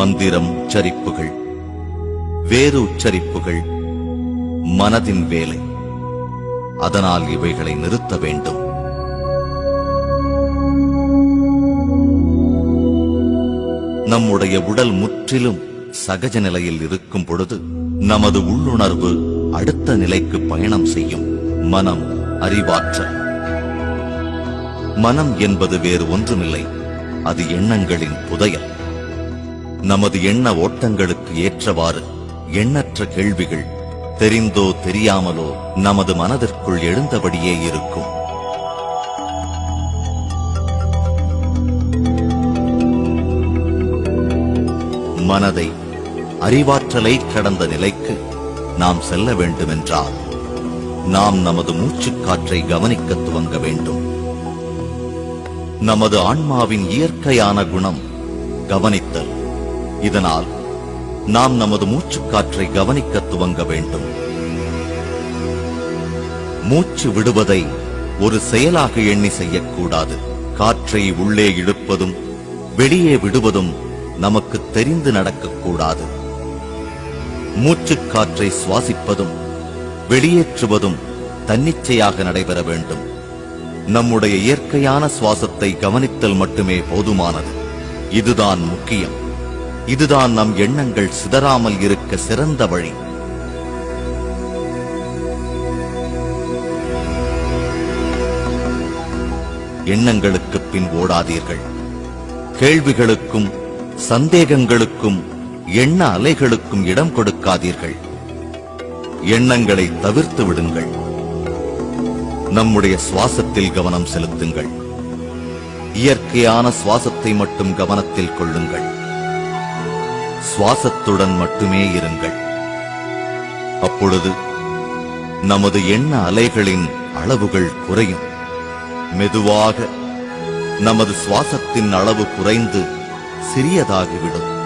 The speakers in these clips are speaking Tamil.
மந்திரம் உச்சரிப்புகள். வேறு உச்சரிப்புகள் மனதின் வேலை. அதனால் இவைகளை நிறுத்த வேண்டும். நம்முடைய உடல் முற்றிலும் சகஜ நிலையில் இருக்கும் பொழுது நமது உள்ளுணர்வு அடுத்த நிலைக்கு பயணம் செய்யும் மனம் அறிவாற்றல் மனம் என்பது வேறு ஒன்றுமில்லை அது எண்ணங்களின் புதையல். நமது எண்ண ஓட்டங்களுக்கு ஏற்றவாறு எண்ணற்ற கேள்விகள் தெரிந்தோ தெரியாமலோ நமது மனதிற்குள் எழுந்தபடியே இருக்கும். மனதை அறிவாற்றலை கடந்த நிலைக்கு நாம் செல்ல வேண்டுமென்றால் நாம் நமது மூச்சுக்காற்றை கவனிக்க துவங்க வேண்டும். நமது ஆன்மாவின் இயற்கையான குணம் கவனித்தல். இதனால் நாம் நமது மூச்சுக்காற்றை கவனிக்க துவங்க வேண்டும். மூச்சு விடுவதை ஒரு செயலாக எண்ணி செய்யக்கூடாது. காற்றை உள்ளே இழுப்பதும் வெளியே விடுவதும் நமக்கு தெரிந்து நடக்கக்கூடாது. மூச்சுக்காற்றை சுவாசிப்பதும் வெளியேற்றுவதும் தன்னிச்சையாக நடைபெற வேண்டும். நம்முடைய இயற்கையான சுவாசத்தை கவனித்தல் மட்டுமே போதுமானது. இதுதான் முக்கியம். இதுதான் நம் எண்ணங்கள் சிதறாமல் இருக்க சிறந்த வழி. எண்ணங்களுக்கு பின் ஓடாதீர்கள். கேள்விகளுக்கும் சந்தேகங்களுக்கும் எண்ண அலைகளுக்கும் இடம் கொடுக்காதீர்கள். எண்ணங்களை தவிர்த்து விடுங்கள். நம்முடைய சுவாசத்தில் கவனம் செலுத்துங்கள். இயற்கையான சுவாசத்தை மட்டும் கவனத்தில் கொள்ளுங்கள். சுவாசத்துடன் மட்டுமே இருங்கள். அப்பொழுது நமது எண்ண அலைகளின் அளவுகள் குறையும். மெதுவாக நமது சுவாசத்தின் அளவு குறைந்து சிறியதாகிவிடும்.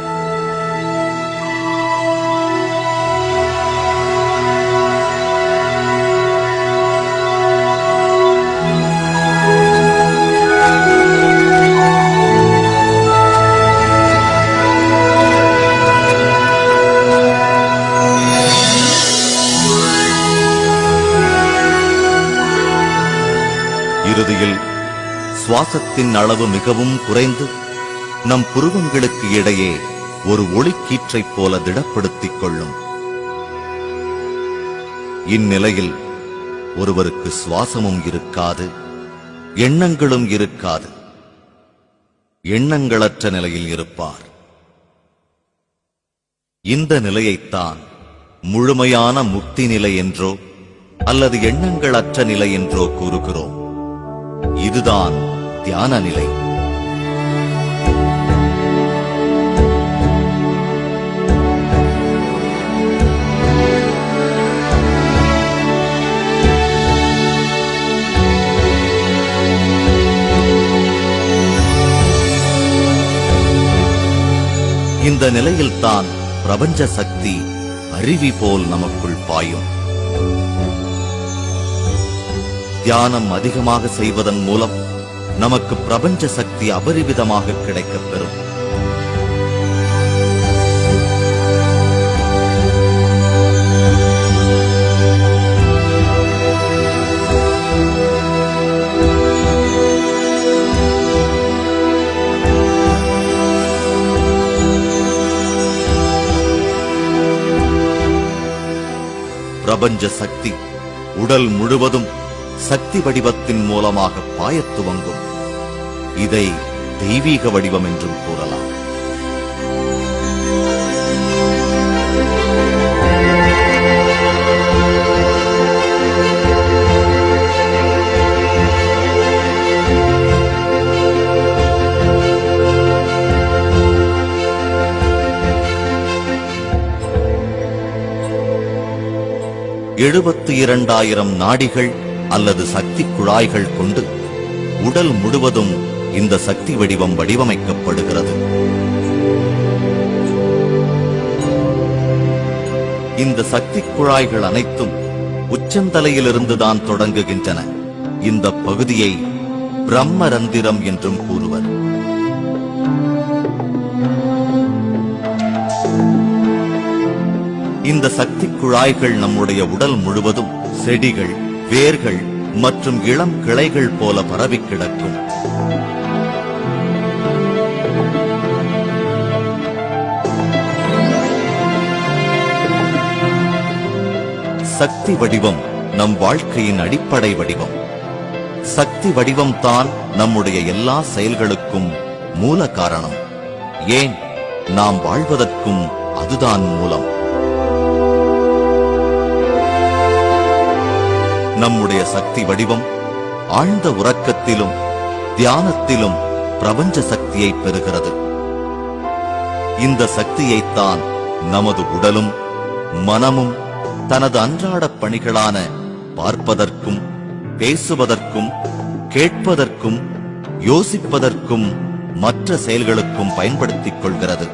இறுதியில் சுவாசத்தின் அளவு மிகவும் குறைந்து நம் புருவங்களுக்கு இடையே ஒரு ஒளிக்கீற்றைப் போல திடப்படுத்திக் கொள்ளும். இந்நிலையில் ஒருவருக்கு சுவாசமும் இருக்காது எண்ணங்களும் இருக்காது. எண்ணங்களற்ற நிலையில் இருப்பார். இந்த நிலையைத்தான் முழுமையான முக்தி நிலை என்றோ அல்லது எண்ணங்களற்ற நிலை என்றோ கூறுகிறோம். இதுதான் தியான நிலை. இந்த நிலையில்தான் பிரபஞ்ச சக்தி அருவி போல் நமக்குள் பாயும். தியானம் அதிகமாக செய்வதன் மூலம் நமக்கு பிரபஞ்ச சக்தி அபரிவிதமாக கிடைக்கப் பெறும். பிரபஞ்ச சக்தி உடல் முழுவதும் சக்தி வடிவத்தின் மூலமாக பாயத் துவங்கும். இதை தெய்வீக வடிவம் என்றும் கூறலாம். எழுபத்து இரண்டாயிரம் நாடிகள் அல்லது சக்தி குழாய்கள் கொண்டு உடல் முழுவதும் இந்த சக்தி வடிவம் வடிவமைக்கப்படுகிறது. இந்த சக்தி குழாய்கள் அனைத்தும் உச்சந்தலையிலிருந்துதான் தொடங்குகின்றன. இந்த பகுதியை பிரம்மரந்திரம் என்றும் கூறுவர். இந்த சக்தி குழாய்கள் நம்முடைய உடல் முழுவதும் செடிகள் வேர்கள் மற்றும் இளம் கிளைகள் போல பரவி கிடக்கும். சக்தி வடிவம் நம் வாழ்க்கையின் அடிப்படை வடிவம். சக்தி வடிவம் தான் நம்முடைய எல்லா செயல்களுக்கும் மூல காரணம். ஏன்? நாம் வாழ்வதற்கும் அதுதான் மூலம். நம்முடைய சக்தி வடிவம் ஆழ்ந்த உறக்கத்திலும் தியானத்திலும் பிரபஞ்ச சக்தியை பெறுகிறது. இந்த சக்தியைத்தான் நமது உடலும் மனமும் தனது அன்றாட பணிகளான பார்ப்பதற்கும் பேசுவதற்கும் கேட்பதற்கும் யோசிப்பதற்கும் மற்ற செயல்களுக்கும் பயன்படுத்திக் கொள்கிறது.